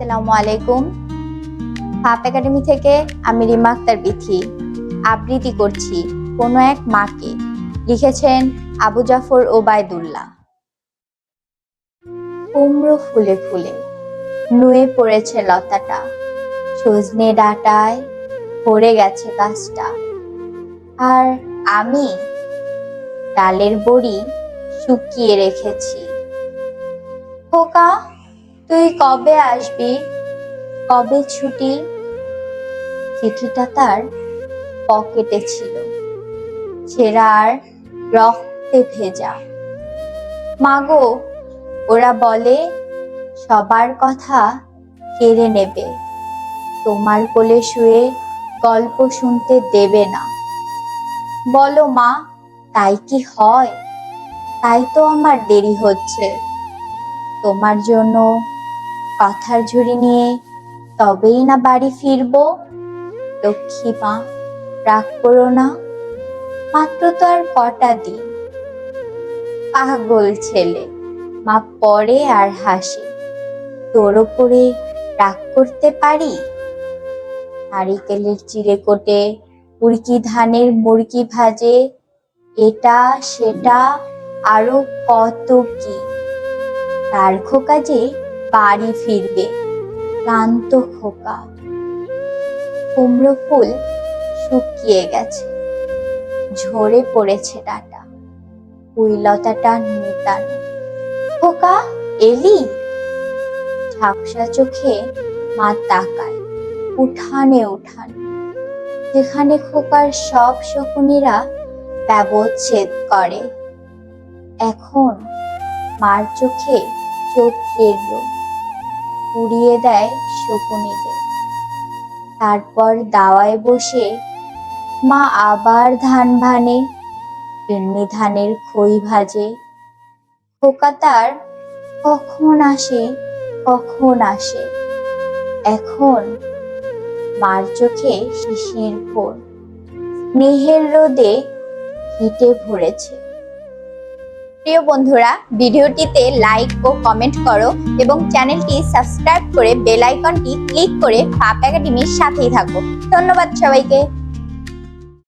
আসসালামু আলাইকুম। Puff academy থেকে আমি রিমা আক্তার বিথি। আবৃত্তি করছি কোনো এক মাকে। লিখেছেন আবু জাফর ওবায়দুল্লাহ। কুমড়ো ফুলে ফুলে নুয়ে পড়েছে লতাটা। সজনে ডাটায় পড়ে গেছে গাছটা। আর আমি ডালের বড়ি শুকিয়ে রেখেছি। খোকা তুই কবে আসবি? কবে ছুটি? চিঠিটা তার পকেটে ছিল। ছেঁড়া আর রক্তে ভেজা। মাগো, ওরা বলে, সবার কথা কেড়ে নেবে। তোমার কোলে শুয়ে গল্প শুনতে দেবে না। বলো মা, তাই কি হয়? তাই তো আমার দেরি হচ্ছে। তোমার জন্য কথার ঝুড়ি নিয়ে তবেই না বাড়ি ফিরবো। লক্ষ্মী মা, রাগ করো না। মাত্র তো আর কটা দিন। পাগল ছেলে, মা পরে আর হাসে। তোর ওপরে রাগ করতে পারি? নারিকেলের চিড়ে কোটে উড়কি ধানের মুরগি ভাজে। এটা, সেটা, আরও কত কি? তার খোকা যে বাড়ি ফিরবে, ক্লান্ত খোকা। কুমড়ো ফুল শুকিয়ে গেছে, ঝরে পড়েছে ডাটা। কুইলতাটা নিতানো। খোকা, এলি? ঝাপসা চোখে মা তাকায়, উঠানে উঠান। যেখানে খোকার সব শকুনিরা ব্যবচ্ছেদ করে। এখন মার চোখে চোখের রোগ পুড়িয়ে দেয় শকুনিদের তারপর দাওয়ায় বসে মা আবার ধান ভানে, এমনি ধানের খই ভাজে। খোকা তার, কখন আসে? কখন আসে? এখন মার চোখে শিশির ভোর। স্নেহের রোদে হিটে ভরেছে। প্রিয় বন্ধুরা, ভিডিওটিতে লাইক ও কমেন্ট করো এবং চ্যানেলটি সাবস্ক্রাইব করে বেল আইকনটি ক্লিক করে পাপ একাডেমির সাথেই থাকো। ধন্যবাদ সবাইকে।